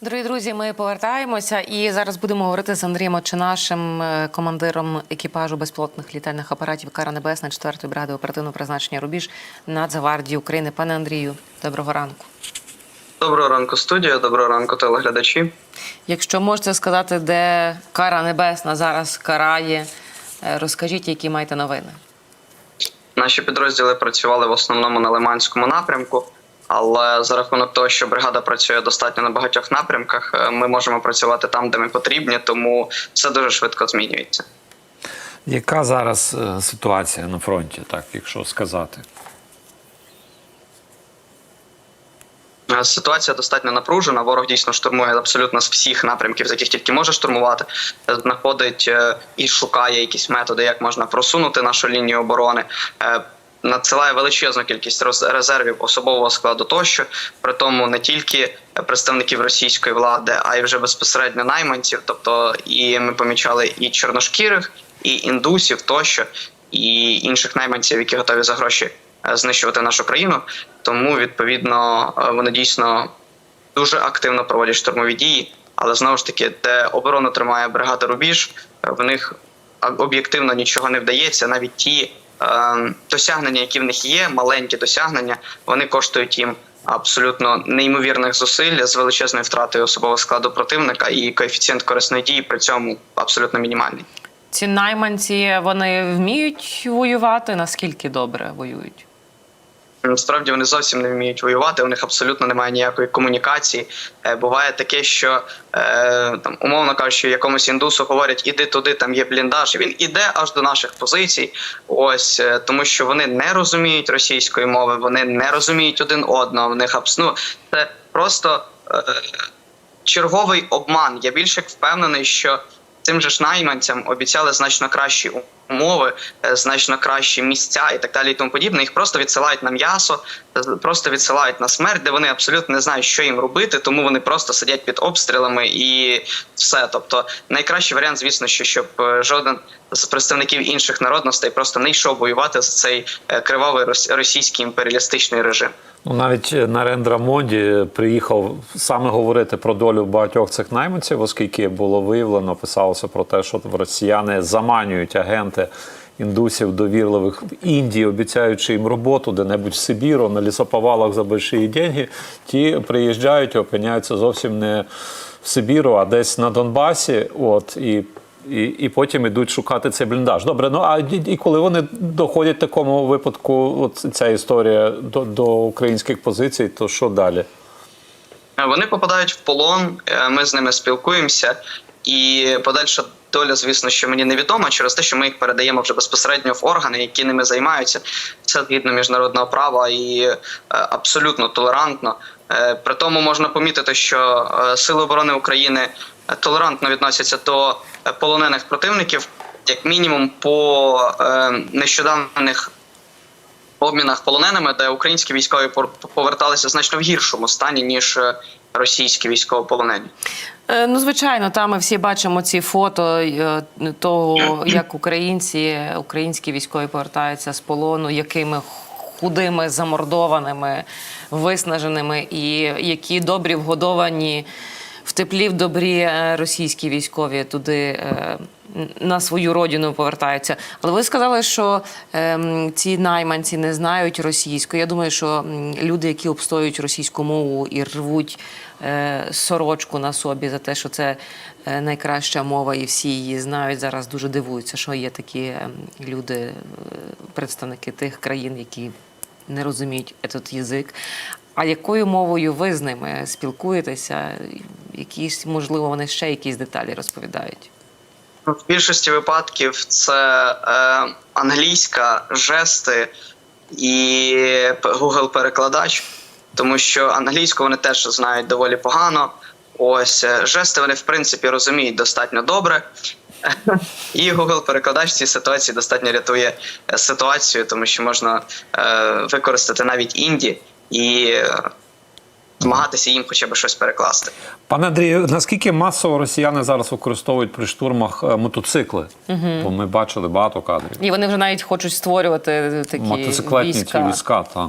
Дорогі друзі, ми повертаємося і зараз будемо говорити з Андрієм Очинашем, е, командиром екіпажу безпілотних літальних апаратів Кара Небесна 4-ї бригади оперативного призначення Рубіж Нацгвардії України. Пане Андрію, доброго ранку. Доброго ранку, студія. Доброго ранку, телеглядачі. Якщо можете сказати, де Кара Небесна зараз карає, е, розкажіть, які маєте новини. Наші підрозділи працювали в основному на Лиманському напрямку, але за рахунок того, що бригада працює достатньо на багатьох напрямках, е, ми можемо працювати там, де ми потрібні, тому все дуже швидко змінюється. Яка зараз е, ситуація на фронті, так, якщо сказати? Е, Ситуація достатньо напружена. Ворог дійсно штурмує абсолютно з всіх напрямків, з яких тільки може штурмувати. Знаходить і шукає якісь методи, як можна просунути нашу лінію оборони. Надсилає величезну кількість резервів особового складу тощо, при тому не тільки представників російської влади, а й вже безпосередньо найманців. Тобто, і ми помічали і чорношкірих, і індусів тощо, і інших найманців, які готові за гроші е, знищувати нашу країну. Тому відповідно е, вони дійсно дуже активно проводять штурмові дії. Але знову ж таки, де оборону тримає бригада Рубіж, в них об'єктивно нічого не вдається. Навіть ті досягнення, які в них є, маленькі досягнення, вони коштують їм абсолютно неймовірних зусиль з величезною втратою особового складу противника, і коефіцієнт корисної дії при цьому абсолютно мінімальний. Ці найманці вони вміють воювати? Наскільки добре воюють? Насправді вони зовсім не вміють воювати. У них абсолютно немає ніякої комунікації. Е, буває таке, що е, там умовно кажучи, якомусь індусу говорять, іди туди, там є бліндаж. Він іде аж до наших позицій. Ось е, тому, що вони не розуміють російської мови, вони не розуміють один одного. В них ну, це просто черговий обман. Я більше впевнений, що цим же ж найманцям обіцяли значно кращі умови, е, значно кращі місця і так далі, і тому подібне. Їх просто відсилають на м'ясо, е, просто відсилають на смерть, де вони абсолютно не знають, що їм робити, тому вони просто сидять під обстрілами і все. Тобто, найкращий варіант, звісно, що щоб е, жоден з представників інших народностей просто не йшов воювати з цей кривавий рос- російський імперіалістичний режим. Ну, навіть Нарендра Моді приїхав саме говорити про долю багатьох цих найманців, оскільки було виявлено, писалося про те, що росіяни заманюють агенти індусів довірливих в Індії, обіцяючи їм роботу де-небудь в Сибіру, на лісоповалах за больші деньги. Ті приїжджають і опиняються зовсім не в Сибіру, а десь на Донбасі. От і. І, і потім ідуть шукати цей бліндаж. Добре, ну а і, коли вони доходять в такому випадку, от ця історія до, до українських позицій, то що далі? Вони попадають в полон, е, ми з ними спілкуємося, і подальша доля, звісно, що мені невідома через те, що ми їх передаємо вже безпосередньо в органи, які ними займаються. Це згідно міжнародного права і е, абсолютно толерантно. Е, При тому можна помітити, що е, Сили оборони України толерантно відносяться до полонених противників, як мінімум, по нещодавних обмінах полоненими, де українські військові поверталися значно в гіршому стані ніж російські військовополонені. Е, Ну, звичайно, там ми всі бачимо ці фото е, того, як українці, українські військові повертаються з полону, якими худими, замордованими, виснаженими, і які добрі вгодовані в теплі в добрі е, російські військові туди на свою родину повертаються. Але ви сказали, що ем, ці найманці не знають російську. Я думаю, що люди, які обстоюють російську мову і рвуть е, сорочку на собі за те, що це е, найкраща мова, і всі її знають, зараз дуже дивуються, що є такі ем, люди, е, представники тих країн, які не розуміють цей язик. А якою мовою ви з ними спілкуєтеся? Якісь, можливо, вони ще якісь деталі розповідають? В більшості випадків це е, англійська, жести і Google перекладач, тому що англійську вони теж знають доволі погано. Ось е, жести вони в принципі розуміють достатньо добре. І Google перекладач в цій ситуації достатньо рятує е, ситуацію, тому що можна е, використати навіть інді і е, змагатися їм хоча б щось перекласти. Пане Андрію, наскільки масово росіяни зараз використовують при штурмах е, мотоцикли? Бо ми бачили багато кадрів. І вони вже навіть хочуть створювати такі Мотоциклетні ці війська. війська, так.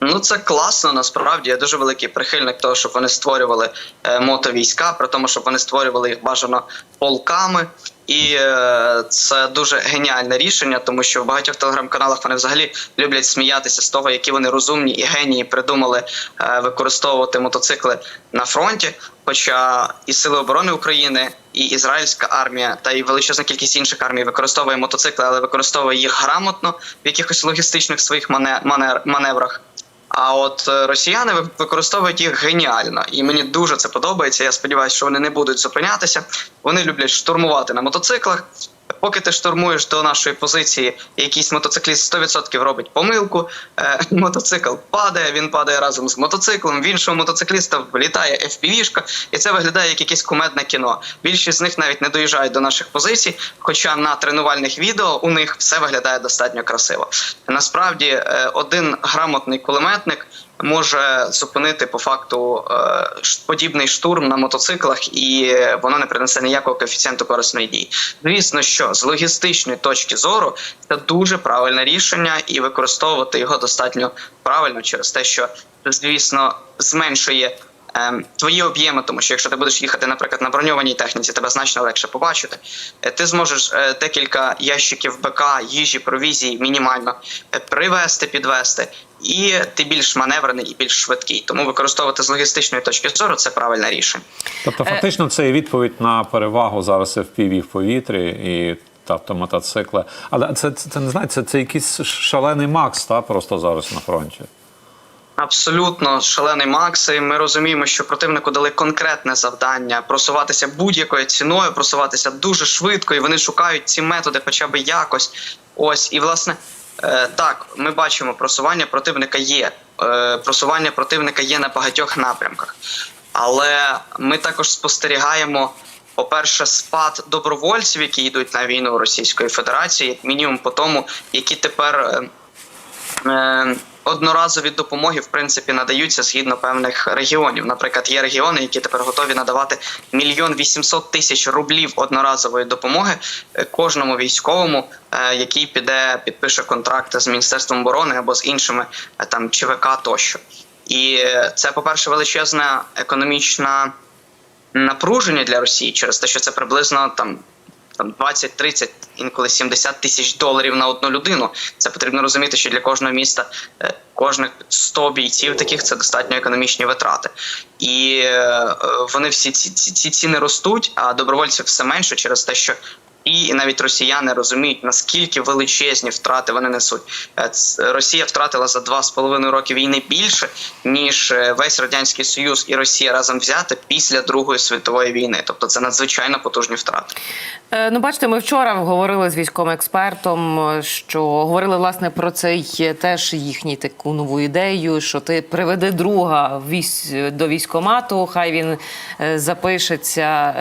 Ну, це класно. Насправді я дуже великий прихильник того, щоб вони створювали е, мотовійська, при тому, щоб вони створювали їх бажано полками. І е, це дуже геніальне рішення, тому що в багатьох телеграм-каналах вони взагалі люблять сміятися з того, які вони розумні і генії придумали е, використовувати мотоцикли на фронті. Хоча і Сили оборони України, і ізраїльська армія, та й величезна кількість інших армій використовує мотоцикли, але використовує їх грамотно в якихось логістичних своїх маневрах. А от е, росіяни ви- використовують їх геніально, і мені дуже це подобається. Я сподіваюся, що вони не будуть зупинятися. Вони люблять штурмувати на мотоциклах. Поки ти штурмуєш до нашої позиції, якийсь мотоцикліст 100% робить помилку. Е, мотоцикл падає, він падає разом з мотоциклом. В іншого мотоцикліста влітає FPV-шка, і це виглядає як якесь кумедне кіно. Більшість з них навіть не доїжджають до наших позицій. Хоча на тренувальних відео у них все виглядає достатньо красиво. Насправді, е, один грамотний кулеметник може зупинити по факту е, подібний штурм на мотоциклах, і воно не принесе ніякого коефіцієнту корисної дії. Звісно, що з логістичної точки зору це дуже правильне рішення, і використовувати його достатньо правильно через те, що звісно зменшує. Ем, Твої об'єми, тому що якщо ти будеш їхати, наприклад, на броньованій техніці, тебе значно легше побачити. Е, Ти зможеш е, декілька ящиків БК, їжі, провізії мінімально е, привезти, підвести, і ти більш маневрений і більш швидкий. Тому використовувати з логістичної точки зору це правильне рішення. Тобто, фактично, це і відповідь на перевагу зараз FPV в повітрі і тобто мотоцикли. Але це, це, це не знаю, це, це якийсь шалений Макс, та просто зараз на фронті. Абсолютно шалений Макс. І Ми розуміємо, що противнику дали конкретне завдання просуватися будь-якою ціною, просуватися дуже швидко, і вони шукають ці методи, хоча б якось. Ось і власне е, так, ми бачимо, просування противника є. Е, Просування противника є на багатьох напрямках, але ми також спостерігаємо. По-перше, спад добровольців, які йдуть на війну Російської Федерації, як мінімум по тому, які тепер е, е, одноразові допомоги в принципі надаються згідно певних регіонів. Наприклад, є регіони, які тепер готові надавати мільйон вісімсот тисяч рублів одноразової допомоги е, кожному військовому, е, який піде підпише контракти з міністерством оборони або з іншими е, там ЧВК тощо. І це, по перше, величезна економічна напруження для Росії через те, що це приблизно там. Там 20, 30, інколи 70 тисяч доларів на одну людину. Це потрібно розуміти, що для кожного міста е, кожних 100 бійців таких це достатньо економічні витрати. І е, вони всі ці, ці ціни ростуть, а добровольців все менше через те, що і навіть росіяни розуміють, наскільки величезні втрати вони несуть. Е, Росія втратила за два з половиною роки війни більше, ніж е, весь радянський союз і Росія разом взяти після Другої світової війни. Тобто це надзвичайно потужні втрати. Е, Ну, бачите, ми вчора говорили з військовим експертом, що говорили власне про цей теж їхній таку нову ідею, що ти приведи друга до військомату, хай він запишеться,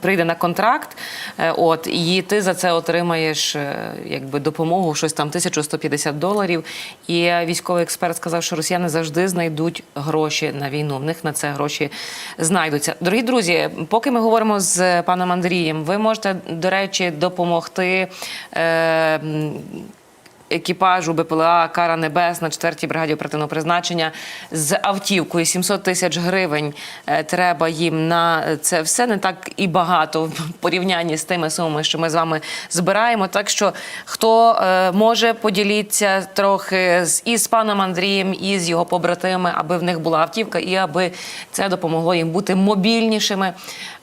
прийде на контракт. Е, От і ти за це отримаєш е, якби допомогу, щось там 1150 доларів. І військовий експерт сказав, що росіяни завжди знайдуть гроші на війну. В них на це гроші знайдуться. Дорогі друзі, поки ми говоримо з паном Андрієм, ви можете, до речі, допомогти. Е, Екіпажу БПЛА Кара Небесна, 4-й бригаді оперативного призначення з автівкою 700 тисяч гривень е, треба їм на це все не так і багато в порівнянні з тими сумами, що ми з вами збираємо. Так що хто е, може поділіться трохи з і з паном Андрієм, і з його побратими, аби в них була автівка, і аби це допомогло їм бути мобільнішими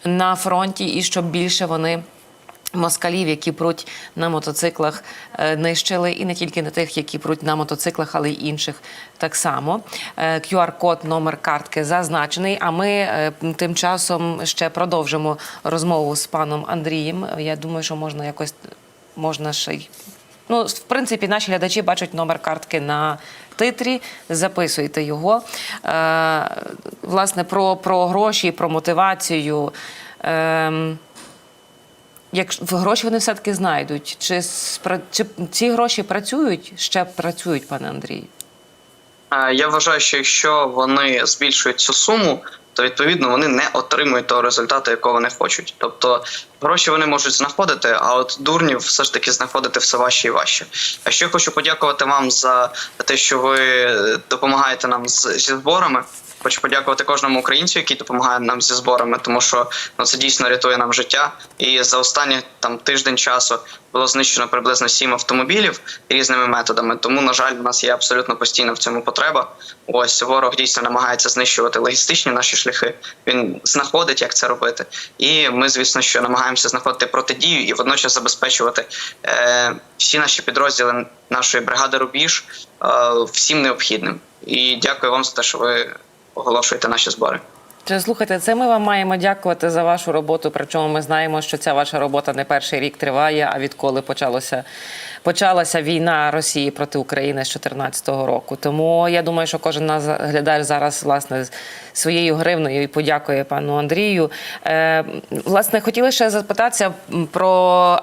на фронті, і щоб більше вони москалів, які пруть на мотоциклах, е, нищили, і не тільки на тих, які пруть на мотоциклах, але й інших так само. Е, QR-код, номер картки зазначений. А ми е, тим часом ще продовжимо розмову з паном Андрієм. Я думаю, що можна якось можна ще й. Ну, в принципі, наші глядачі бачать номер картки на титрі. Записуйте його. Е, власне, про, про гроші, про мотивацію. Ем, як гроші вони все-таки знайдуть, чи, чи ці гроші працюють, ще працюють, пане Андрій? Е, Я вважаю, що якщо вони збільшують цю суму, то відповідно вони не отримують того результату, якого вони хочуть. Тобто гроші вони можуть знаходити, а от дурнів все ж таки знаходити все важче і важче. А ще хочу подякувати вам за те, що ви допомагаєте нам зі зборами. Хочу подякувати кожному українцю, який допомагає нам зі зборами, тому що ну це дійсно рятує нам життя. І за останні там тиждень часу було знищено приблизно сім автомобілів різними методами. Тому, на жаль, у нас є абсолютно постійно в цьому потреба. Ось ворог дійсно намагається знищувати логістичні наші шляхи. Він знаходить, як це робити. І ми, звісно, що намагаємося знаходити протидію і водночас забезпечувати е, всі наші підрозділи нашої бригади Рубіж е, всім необхідним. І дякую вам за те, що ви оголошуєте наші збори. Слухайте, це ми вам маємо дякувати за вашу роботу. Причому ми знаємо, що ця ваша робота не перший рік триває, а відколи почалося почалася війна Росії проти України з 2014 року. Тому я думаю, що кожен нас глядач зараз власне своєю гривною і подякує пану Андрію. Е, власне, хотіли ще запитатися про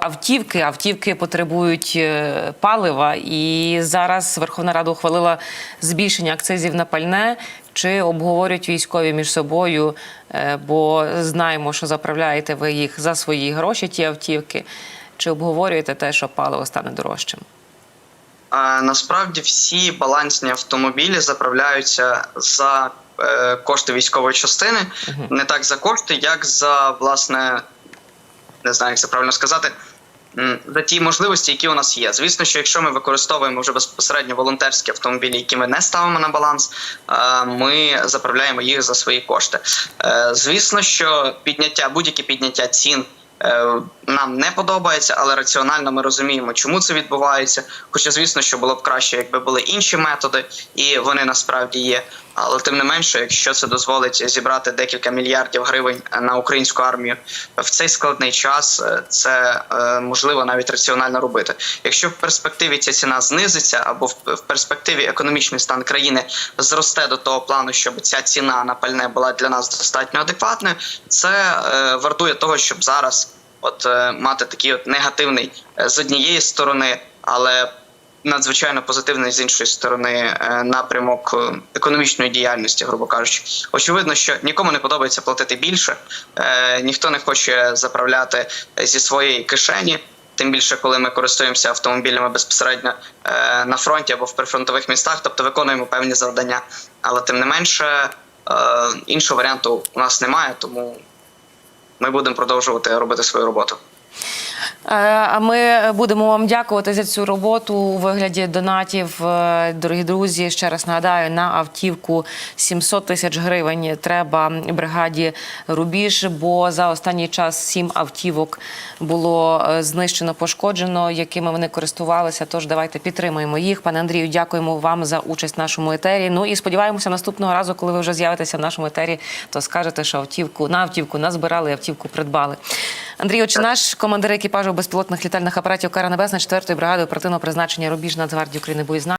автівки. Автівки потребують е, палива, і зараз Верховна Рада ухвалила збільшення акцизів на пальне. Чи обговорюють військові між собою, Е, бо знаємо, що заправляєте ви їх за свої гроші, ті автівки. Чи обговорюєте те, що паливо стане дорожчим? А, насправді всі балансні автомобілі заправляються за е, кошти військової частини, не так за кошти, як за власне, не знаю, як це правильно сказати. За ті можливості, які у нас є. Звісно, що якщо ми використовуємо вже безпосередньо волонтерські автомобілі, які ми не ставимо на баланс, е, ми заправляємо їх за свої кошти. Е, Звісно, що підняття будь-яке підняття цін нам не подобається, але раціонально ми розуміємо, чому це відбувається. Хоча, звісно, що було б краще, якби були інші методи, і вони насправді є. Але тим не менше, якщо це дозволить зібрати декілька мільярдів гривень на українську армію в цей складний час, е, це е, можливо навіть раціонально робити. Якщо в перспективі ця ціна знизиться, або в, перспективі економічний стан країни зросте до того плану, щоб ця ціна на пальне була для нас достатньо адекватною, це е, вартує того, щоб зараз от е, мати такий от негативний е, з однієї сторони, але надзвичайно позитивний з іншої сторони е, напрямок економічної діяльності, грубо кажучи. Очевидно, що нікому не подобається платити більше, ніхто не хоче заправляти зі своєї кишені. Тим більше, коли ми користуємося автомобілями безпосередньо е, на фронті або в прифронтових містах, тобто виконуємо певні завдання. Але тим не менше, е, іншого варіанту у нас немає, тому ми будемо продовжувати робити свою роботу. Е, А ми будемо вам дякувати за цю роботу у вигляді донатів. Е, Дорогі друзі, ще раз нагадаю, на автівку 700 тисяч гривень треба бригаді Рубіж, бо за останній час сім автівок було е, знищено, пошкоджено, якими вони користувалися. Тож давайте підтримуємо їх. Пане Андрію, дякуємо вам за участь в нашому етері. Ну і сподіваємося, наступного разу, коли ви вже з'явитеся в нашому етері, то скажете, що автівку на автівку назбирали, автівку придбали. Андрій Очинаш, командир екіпажу безпілотних літальних апаратів Кара Небесна 4-ї бригади оперативного призначення Рубіж Нацгвардії України боєзнання.